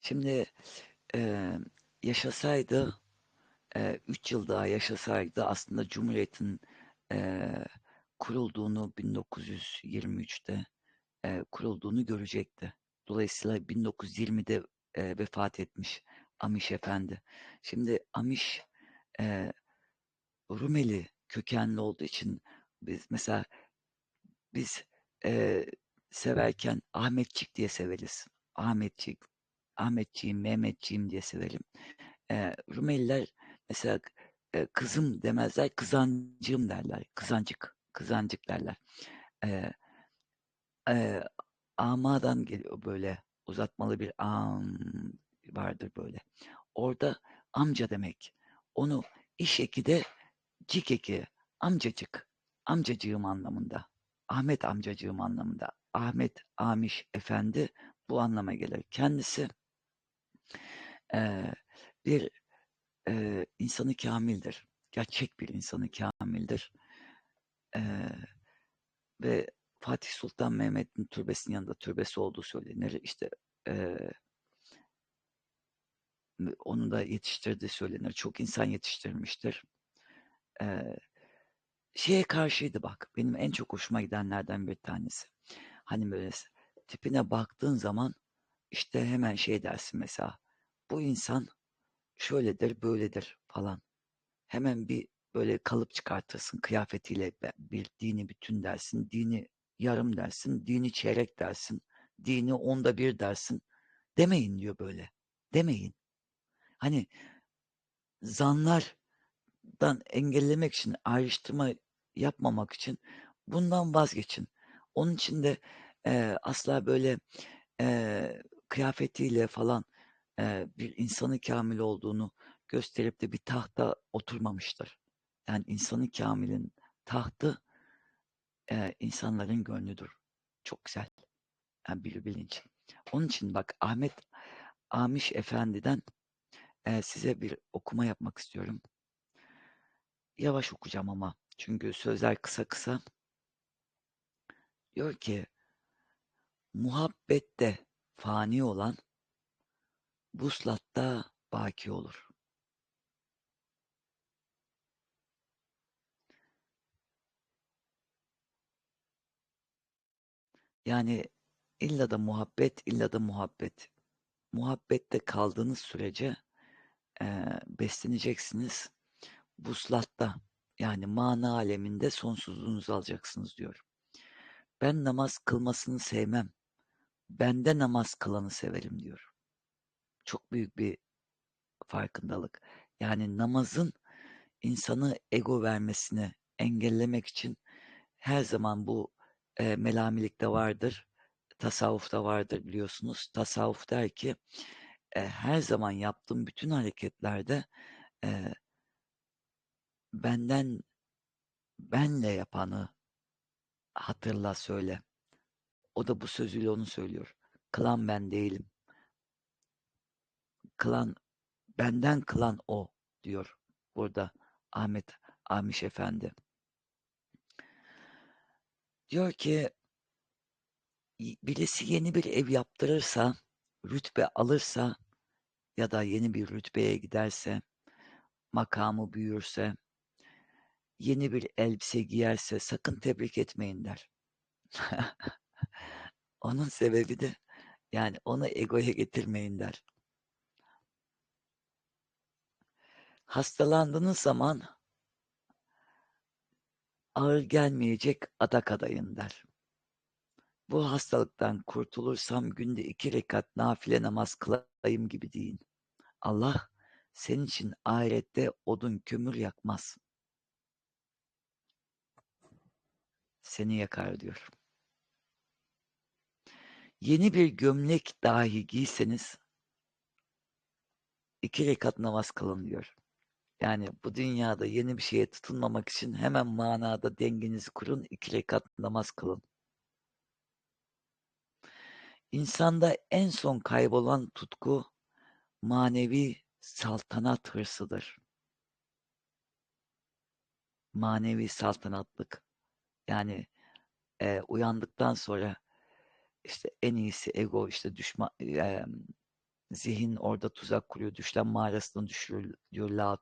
Şimdi, eee, yaşasaydı, 3 yıl daha yaşasaydı aslında Cumhuriyet'in, eee, kurulduğunu 1923'te, eee, kurulduğunu görecekti. Dolayısıyla 1920'de, eee, vefat etmiş Amiş Efendi. Şimdi Amiş, eee, Rumeli kökenli olduğu için biz mesela biz, eee, severken Ahmetçik diye severiz. Ahmetçik, Ahmetciğim, Mehmetciğim diye severim. Eee, Rumeliler mesela eee, kızım demezler, kızancığım derler. Kızancık, kızancık derler. Eee, eee, amadan geliyor böyle uzatmalı bir am vardır böyle. Orada amca demek. Onu iş eki de cik eki, amcacık, amcacığım anlamında. Ahmet amcacığım anlamında. Ahmet Amiş Efendi bu anlama gelir. Kendisi eee, bir eee, insanı kamildir. Gerçek bir insanı kamildir. Eee, ve Fatih Sultan Mehmet'in türbesinin yanında türbesi olduğu söylenir. İşte eee onu da yetiştirdiği söylenir. Çok insan yetiştirmiştir. Eee, şeye karşıydı bak, benim en çok hoşuma gidenlerden bir tanesi. Hani böyle tipine baktığın zaman işte hemen şey dersin mesela, bu insan şöyledir, böyledir falan. Hemen bir böyle kalıp çıkartırsın kıyafetiyle bir dini bütün dersin, dini yarım dersin, dini çeyrek dersin, dini onda bir dersin. Demeyin diyor böyle. Demeyin. Hani zanlardan engellemek için, ayrıştırma yapmamak için bundan vazgeçin. Onun için de e, asla böyle e, kıyafetiyle falan e, bir insanı kamil olduğunu gösterip de bir tahta oturmamıştır. Yani insanı kamilin tahtı e, insanların gönlüdür. Çok güzel. Yani bir bilinç. Onun için bak Ahmet Amiş Efendi'den e, size bir okuma yapmak istiyorum. Yavaş okuyacağım ama. Çünkü sözler kısa kısa. Diyor ki muhabbette fani olan buslatta baki olur. Yani illa da muhabbet, illa da muhabbet. Muhabbette kaldığınız sürece e, besleneceksiniz. Buslatta yani mana aleminde sonsuzluğunuzu alacaksınız diyor. Ben namaz kılmasını sevmem. Bende namaz kılanı severim diyor. Çok büyük bir farkındalık. Yani namazın insanı ego vermesini engellemek için her zaman bu e, melamilikte vardır. Tasavvufta vardır biliyorsunuz. Tasavvuf der ki e, her zaman yaptığım bütün hareketlerde e, benden benle yapanı hatırla söyle. O da bu sözüyle onu söylüyor. Kılan ben değilim. Kılan benden kılan o diyor burada Ahmet Amiş Efendi. Diyor ki birisi yeni bir ev yaptırırsa, rütbe alırsa ya da yeni bir rütbeye giderse, makamı büyürse, yeni bir elbise giyerse sakın tebrik etmeyin der. Onun sebebi de yani onu egoya getirmeyin der. Hastalandığınız zaman ağır gelmeyecek adak adayın der. Bu hastalıktan kurtulursam günde iki rekat nafile namaz kılayım gibi deyin. Allah senin için ahirette odun kömür yakmaz. Seni yakar diyor. Yeni bir gömlek dahi giyseniz iki rekat namaz kılın diyor. Yani bu dünyada yeni bir şeye tutunmamak için hemen manada dengenizi kurun, iki rekat namaz kılın. İnsanda en son kaybolan tutku manevi saltanat hırsıdır. Manevi saltanatlık. Yani e, uyandıktan sonra işte en iyisi ego işte düşman e, Zihin orada tuzak kuruyor. Düşlen mağarasına düşürüyor diyor Lao.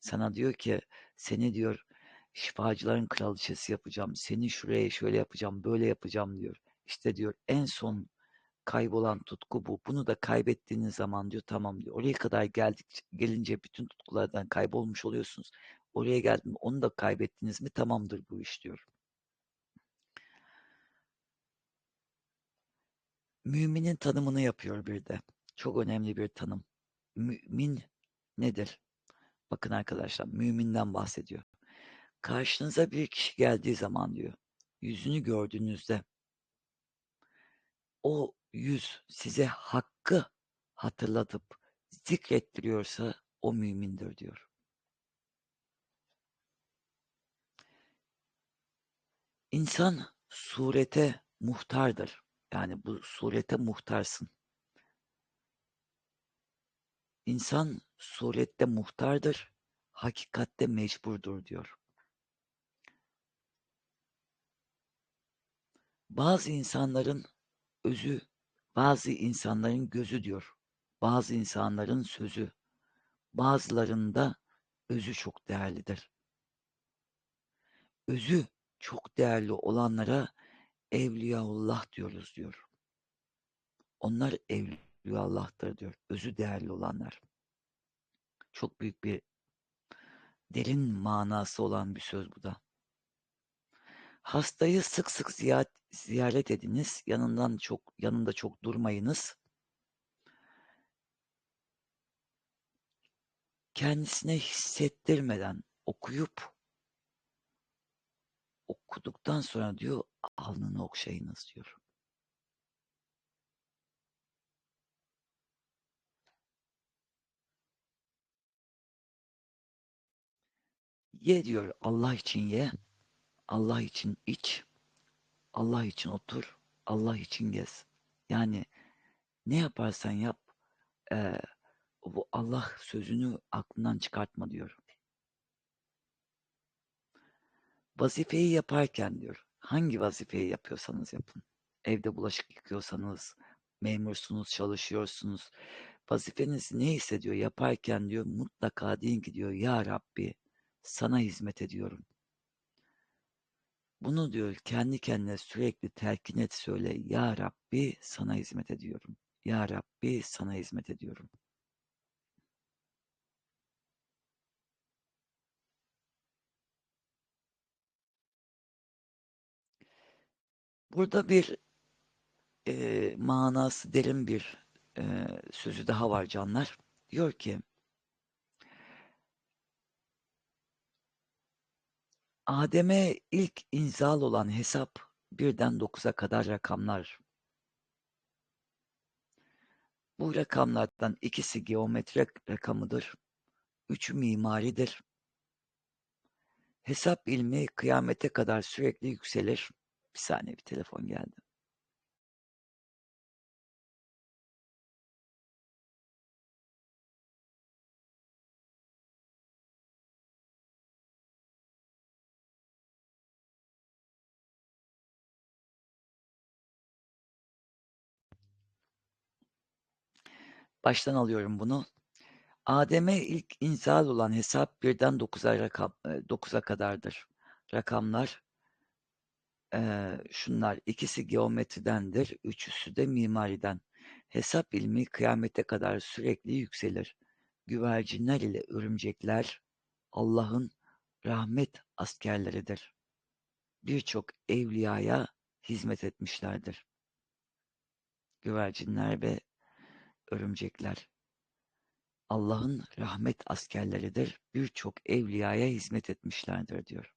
Sana diyor ki seni diyor şifacıların kraliçesi yapacağım. Seni şuraya şöyle yapacağım, böyle yapacağım diyor. İşte diyor en son kaybolan tutku bu. Bunu da kaybettiğiniz zaman diyor tamam diyor. Oraya kadar geldik gelince bütün tutkulardan kaybolmuş oluyorsunuz. Oraya geldim onu da kaybettiniz mi tamamdır bu iş diyor. Müminin tanımını yapıyor bir de. Çok önemli bir tanım. Mümin nedir? Bakın arkadaşlar müminden bahsediyor. Karşınıza bir kişi geldiği zaman diyor. Yüzünü gördüğünüzde o yüz size hakkı hatırlatıp zikrettiriyorsa o mümindir diyor. İnsan surete muhtardır. Yani bu surete muhtarsın. İnsan surette muhtardır, hakikatte mecburdur diyor. Bazı insanların özü, bazı insanların gözü diyor. Bazı insanların sözü, bazılarında özü çok değerlidir. Özü çok değerli olanlara Evliyaullah diyoruz diyor. Onlar Evliyaullah'tır diyor. Özü değerli olanlar. Çok büyük bir derin manası olan bir söz bu da. Hastayı sık sık ziyaret, ediniz. Yanından çok yanında çok durmayınız. Kendisine hissettirmeden okuyup okuduktan sonra diyor alnını okşayınız diyor. Ye diyor Allah için ye, Allah için iç, Allah için otur, Allah için gez. Yani ne yaparsan yap e, bu Allah sözünü aklından çıkartma diyor. Vazifeyi yaparken diyor, hangi vazifeyi yapıyorsanız yapın. Evde bulaşık yıkıyorsanız, memursunuz, çalışıyorsunuz. Vazifeniz ne hissediyor yaparken diyor mutlaka deyin ki diyor Ya Rabbi sana hizmet ediyorum. Bunu diyor kendi kendine sürekli telkin et söyle. Ya Rabbi sana hizmet ediyorum. Ya Rabbi sana hizmet ediyorum. Burada bir e, manası derin bir e, sözü daha var canlar. Diyor ki Adem'e ilk inzal olan hesap birden dokuza kadar rakamlar. Bu rakamlardan ikisi geometri rakamıdır. Üçü mimaridir. Hesap ilmi kıyamete kadar sürekli yükselir. Bir saniye bir telefon geldi. Baştan alıyorum bunu. Adem'e ilk inzal olan hesap birden dokuza, rakam, dokuza kadardır. Rakamlar e, şunlar ikisi geometridendir, üçüsü de mimariden. Hesap ilmi kıyamete kadar sürekli yükselir. Güvercinler ile örümcekler Allah'ın rahmet askerleridir. Birçok evliyaya hizmet etmişlerdir. Güvercinler ve örümcekler Allah'ın rahmet askerleridir. Birçok evliyaya hizmet etmişlerdir diyor.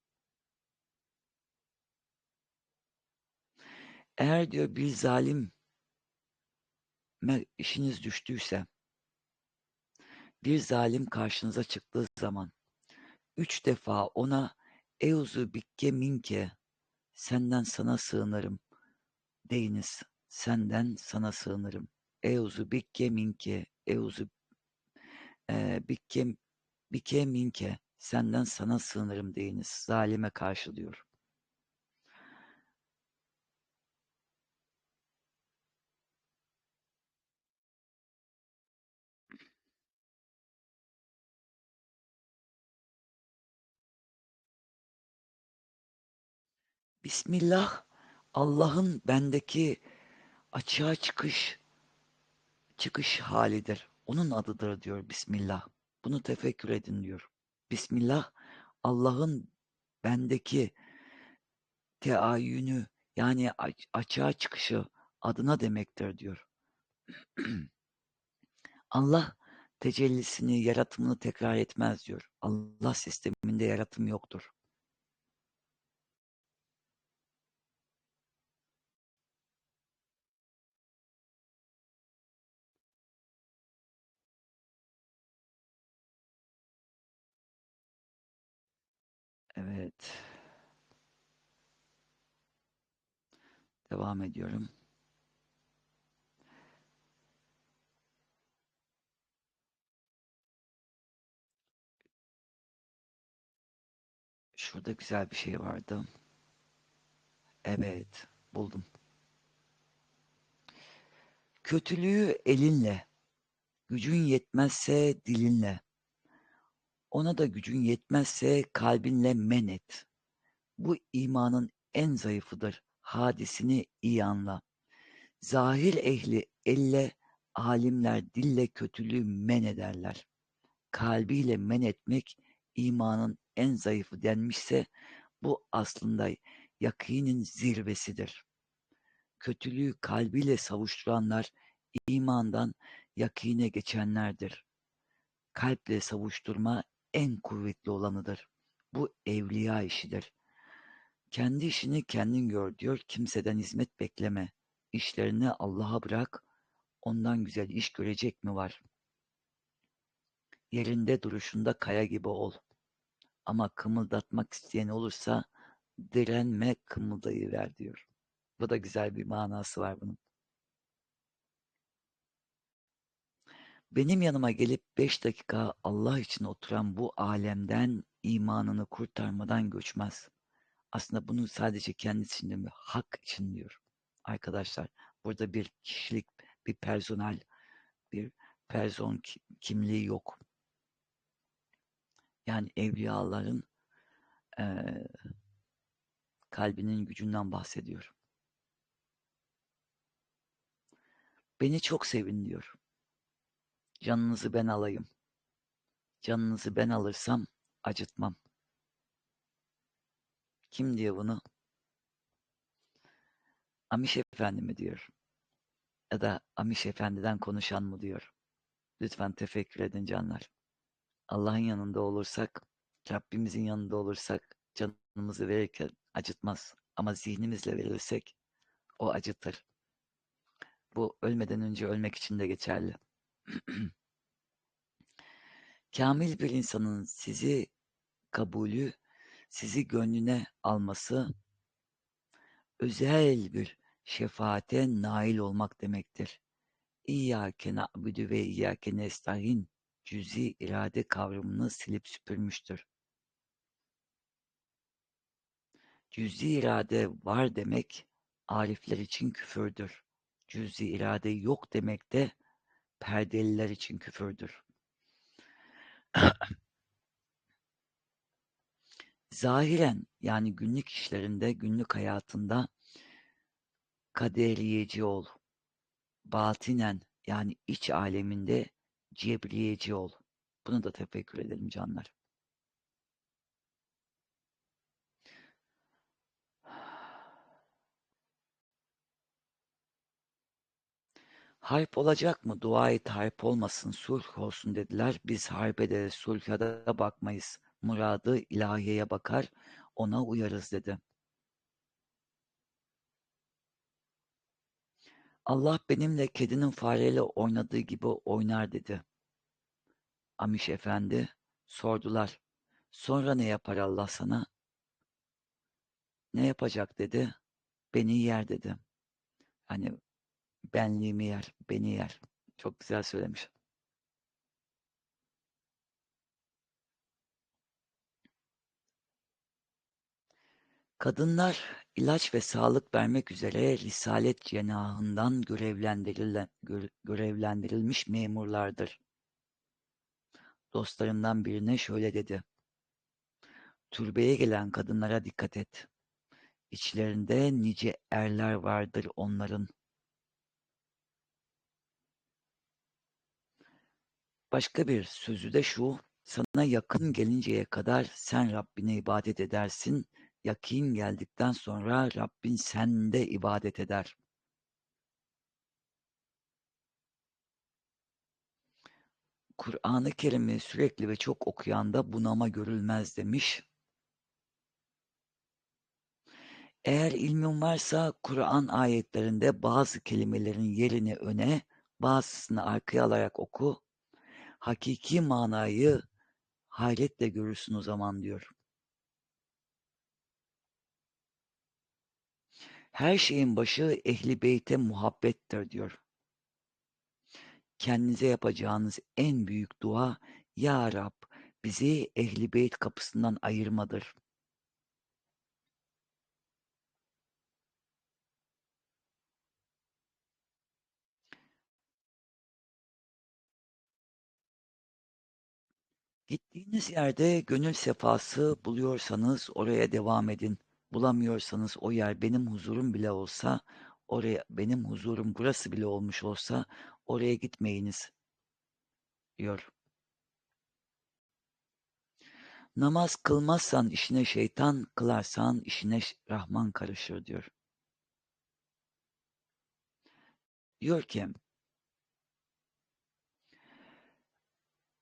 Eğer diyor bir zalim işiniz düştüyse bir zalim karşınıza çıktığı zaman üç defa ona Euzu bikke minke senden sana sığınırım deyiniz. Senden sana sığınırım. Euzu bikke minke Euzu e, bikke, bikke minke senden sana sığınırım deyiniz. Zalime karşı diyor. Bismillah Allah'ın bendeki açığa çıkış çıkış halidir. Onun adıdır diyor Bismillah. Bunu tefekkür edin diyor. Bismillah Allah'ın bendeki teayyünü yani açığa çıkışı adına demektir diyor. Allah tecellisini, yaratımını tekrar etmez diyor. Allah sisteminde yaratım yoktur. Evet. Devam ediyorum. Şurada güzel bir şey vardı. Evet, buldum. Kötülüğü elinle, gücün yetmezse dilinle, ona da gücün yetmezse kalbinle men et. Bu imanın en zayıfıdır. Hadisini iyi anla. Zahir ehli elle, alimler dille kötülüğü men ederler. Kalbiyle men etmek imanın en zayıfı denmişse bu aslında yakinin zirvesidir. Kötülüğü kalbiyle savuşturanlar imandan yakine geçenlerdir. Kalple savuşturma en kuvvetli olanıdır. Bu evliya işidir. Kendi işini kendin gör diyor, kimseden hizmet bekleme. İşlerini Allah'a bırak, ondan güzel iş görecek mi var? Yerinde duruşunda kaya gibi ol. Ama kımıldatmak isteyen olursa direnme kımıldayıver diyor. Bu da güzel bir manası var bunun. Benim yanıma gelip beş dakika Allah için oturan bu alemden imanını kurtarmadan göçmez. Aslında bunu sadece kendisi için demiyor, hak için diyor. Arkadaşlar burada bir kişilik, bir personel, bir person kimliği yok. Yani evliyaların e, kalbinin gücünden bahsediyor. Beni çok sevin diyor. Canınızı ben alayım. Canınızı ben alırsam acıtmam. Kim diyor bunu? Amiş Efendi mi diyor? Ya da Amiş Efendi'den konuşan mı diyor? Lütfen tefekkür edin canlar. Allah'ın yanında olursak, Rabbimizin yanında olursak canımızı verirken acıtmaz. Ama zihnimizle verirsek o acıtır. Bu ölmeden önce ölmek için de geçerli. Kamil bir insanın sizi kabulü, sizi gönlüne alması özel bir şefaate nail olmak demektir. İyyâke na'budu ve iyyâke nestaîn cüz'i irade kavramını silip süpürmüştür. Cüz'i irade var demek arifler için küfürdür. Cüz'i irade yok demek de perdeliler için küfürdür. Zahiren yani günlük işlerinde, günlük hayatında kaderiyeci ol. Batinen yani iç aleminde cebriyeci ol. Bunu da tefekkür edelim canlar. Harp olacak mı? Dua et harp olmasın, sulh olsun dediler. Biz harp ederiz, sulha da bakmayız. Muradı ilahiyeye bakar, ona uyarız dedi. Allah benimle kedinin fareyle oynadığı gibi oynar dedi. Amiş efendi sordular. Sonra ne yapar Allah sana? Ne yapacak dedi. Beni yer dedi. Hani benliğimi yer, beni yer. Çok güzel söylemiş. Kadınlar ilaç ve sağlık vermek üzere Risalet cenahından görevlendirilmiş memurlardır. Dostlarından birine şöyle dedi. Türbeye gelen kadınlara dikkat et. İçlerinde nice erler vardır onların. Başka bir sözü de şu, sana yakın gelinceye kadar sen Rabbine ibadet edersin, yakin geldikten sonra Rabbin sende ibadet eder. Kur'an-ı Kerim'i sürekli ve çok okuyanda bunama görülmez demiş. Eğer ilmin varsa Kur'an ayetlerinde bazı kelimelerin yerini öne, bazısını arkaya alarak oku. Hakiki manayı hayretle görürsün o zaman diyor. Her şeyin başı ehli beyte muhabbettir diyor. Kendinize yapacağınız en büyük dua Ya Rab bizi ehli beyt kapısından ayırmadır. Gittiğiniz yerde gönül sefası buluyorsanız oraya devam edin. Bulamıyorsanız o yer benim huzurum bile olsa, oraya benim huzurum burası bile olmuş olsa oraya gitmeyiniz diyor. Namaz kılmazsan işine şeytan, kılarsan işine Rahman karışır diyor. Diyor ki,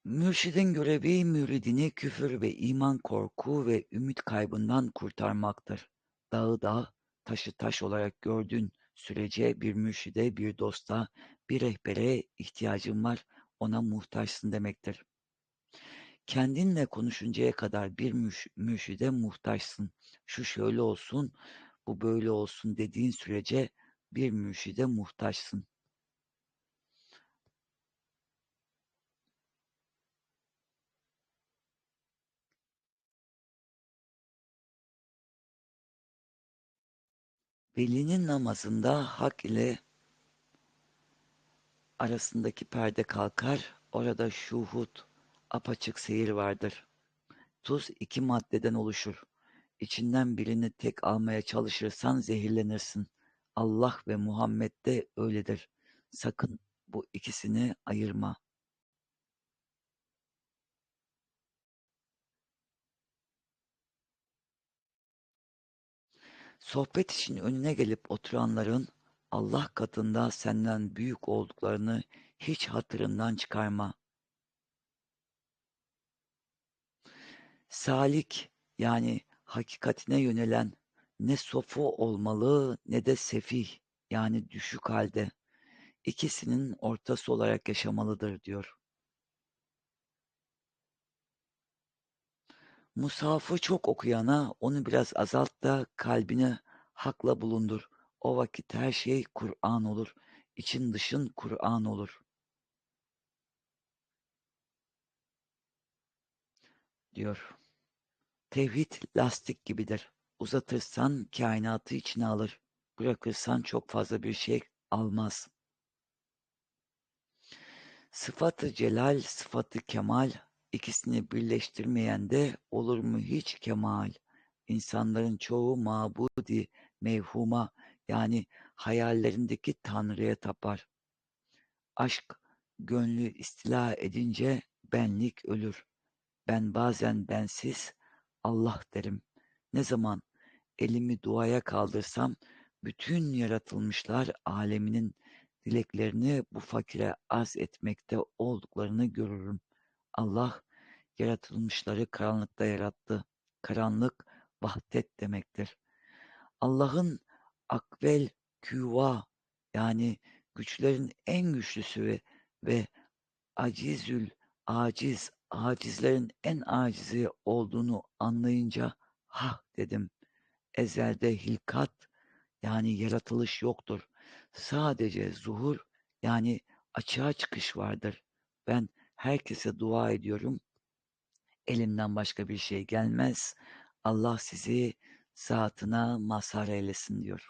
Mürşidin görevi müridini küfür ve iman korku ve ümit kaybından kurtarmaktır. Dağı dağ, taşı taş olarak gördüğün sürece bir mürşide, bir dosta, bir rehbere ihtiyacın var, ona muhtaçsın demektir. Kendinle konuşuncaya kadar bir müş mürşide muhtaçsın. Şu şöyle olsun, bu böyle olsun dediğin sürece bir mürşide muhtaçsın. Velinin namazında hak ile arasındaki perde kalkar, orada şuhut, apaçık seyir vardır. Tuz iki maddeden oluşur. İçinden birini tek almaya çalışırsan zehirlenirsin. Allah ve Muhammed de öyledir. Sakın bu ikisini ayırma. Sohbet için önüne gelip oturanların Allah katında senden büyük olduklarını hiç hatırından çıkarma. Salik yani hakikatine yönelen ne sofu olmalı ne de sefih yani düşük halde ikisinin ortası olarak yaşamalıdır diyor. Musafı çok okuyana onu biraz azalt da kalbini hakla bulundur. O vakit her şey Kur'an olur. İçin dışın Kur'an olur. Diyor. Tevhid lastik gibidir. Uzatırsan kainatı içine alır. Bırakırsan çok fazla bir şey almaz. Sıfatı celal, sıfatı kemal, ikisini birleştirmeyen de olur mu hiç kemal? İnsanların çoğu mabudi, mevhuma yani hayallerindeki Tanrı'ya tapar. Aşk gönlü istila edince benlik ölür. Ben bazen bensiz Allah derim. Ne zaman elimi duaya kaldırsam bütün yaratılmışlar aleminin dileklerini bu fakire arz etmekte olduklarını görürüm. Allah yaratılmışları karanlıkta yarattı. Karanlık vahdet demektir. Allah'ın akvel küva yani güçlerin en güçlüsü ve, ve acizül aciz acizlerin en acizi olduğunu anlayınca ha dedim. Ezelde hilkat yani yaratılış yoktur. Sadece zuhur yani açığa çıkış vardır. Ben herkese dua ediyorum. Elimden başka bir şey gelmez. Allah sizi zatına mazhar eylesin diyor.